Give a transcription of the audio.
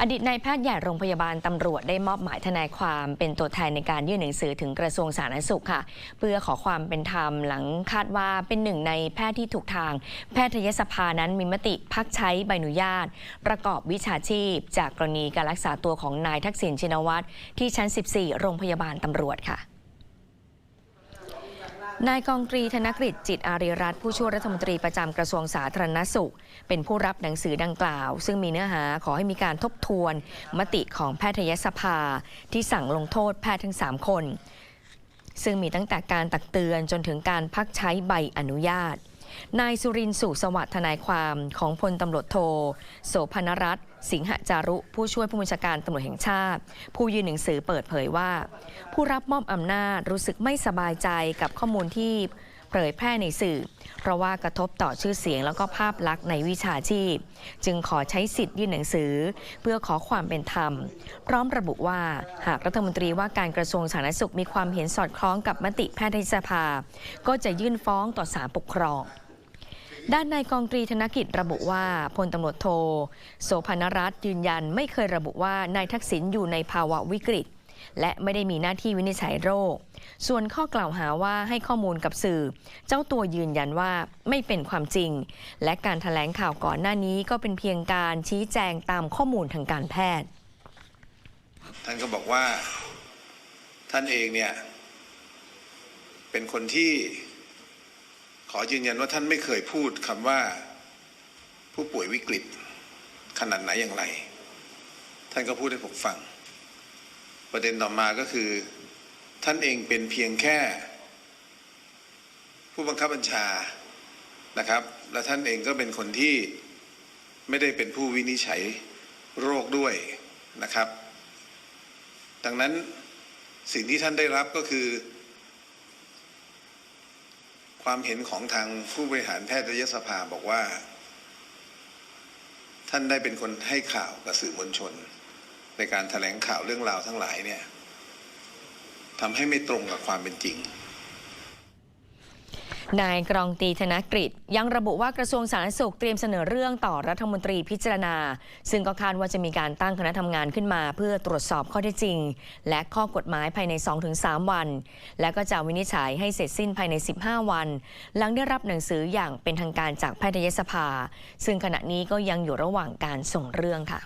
อดีตนายแพทย์ใหญ่โรงพยาบาลตำรวจได้มอบหมายทนายความเป็นตัวแทนในการยื่นหนังสือถึงกระทรวงสาธารณสุขค่ะ เพื่อขอความเป็นธรรมหลังคาดว่าเป็นหนึ่งในแพทย์ที่ถูกทาง แพทยสภานั้นมีมติพักใช้ใบอนุญาต ประกอบวิชาชีพ จากกรณีการรักษาตัวของนายทักษิณชินวัตรที่ชั้น 14 โรงพยาบาลตำรวจค่ะ นายกองตรีธนกฤษจิตอารีรัตน์ผู้ช่วยรัฐมนตรีประจำกระทรวงสาธารณสุข เป็นผู้รับหนังสือดังกล่าว ซึ่งมีเนื้อหาขอให้มีการทบทวน มติของแพทยสภา ที่สั่งลงโทษแพทย์ทั้ง 3 คน ซึ่งมีตั้งแต่การตักเตือนจนถึงการพักใช้ใบอนุญาต นายสุรินทร์สุสวัสดิ์ทนายความของพลตำรวจโทโสพนรัตน์สิงหจารุ ผู้ช่วยผู้บัญชาการตำรวจแห่งชาติ ผู้ยื่นหนังสือเปิดเผยว่า ผู้รับมอบอำนาจรู้สึกไม่สบายใจกับข้อมูลที่เผยแพร่ในสื่อ เพราะว่ากระทบต่อชื่อเสียงแล้วก็ภาพลักษณ์ในวิชาชีพ จึงขอใช้สิทธิ์ยื่นหนังสือ เพื่อขอความเป็นธรรม พร้อมระบุว่าหากรัฐมนตรีว่าการกระทรวงสาธารณสุขมีความเห็นสอดคล้องกับมติแพทยสภา ก็จะยื่นฟ้องต่อศาลปกครอง ด้านนายกองตรีธนกิจระบุว่าพลตำรวจโท โสพนรัตน์ยืนยันไม่เคยระบุว่านายทักษิณอยู่ในภาวะวิกฤต และไม่ได้มีหน้าที่วินิจฉัยโรค ส่วนข้อกล่าวหาว่าให้ข้อมูลกับสื่อ เจ้าตัวยืนยันว่าไม่เป็นความจริง และการถแถลงข่าวก่อนหน้านี้ก็เป็นเพียงการชี้แจงตามข้อมูลทางการแพทย์ ท่านก็บอกว่าท่านเองเนี่ยเป็นคนที่ ขอยืนยันว่าท่านไม่เคยพูดคำว่า ผู้ป่วยวิกฤต ขนาดไหนอย่างไร ท่านก็พูดให้ผมฟัง ประเด็นต่อมาก็คือ ท่านเองเป็นเพียงแค่ ผู้บังคับบัญชานะครับ และท่านเองก็เป็นคนที่ไม่ได้เป็นผู้วินิจฉัยโรคด้วยนะครับ ดังนั้นสิ่งที่ท่านได้รับก็คือ ความเห็นของทางผู้บริหารแพทยสภาบอกว่า ท่านได้เป็นคนให้ข่าวกับสื่อมวลชน ในการแถลงข่าวเรื่องราวทั้งหลายเนี่ยทำให้ไม่ตรงกับความเป็นจริง นายกรองตีธนกฤษยังระบุว่ากระทรวงสาธารณสุขเตรียมเสนอเรื่องต่อรัฐมนตรีพิจารณา ซึ่งก็คาดว่าจะมีการตั้งคณะทำงานขึ้นมา เพื่อตรวจสอบข้อเท็จจริง และข้อกฎหมายภายใน 2-3 วัน และก็จะวินิจฉัยให้เสร็จสิ้นภายใน 15 วัน หลังได้รับหนังสืออย่างเป็นทางการจากแพทยสภา ซึ่งขณะนี้ก็ยังอยู่ระหว่างการส่งเรื่องค่ะ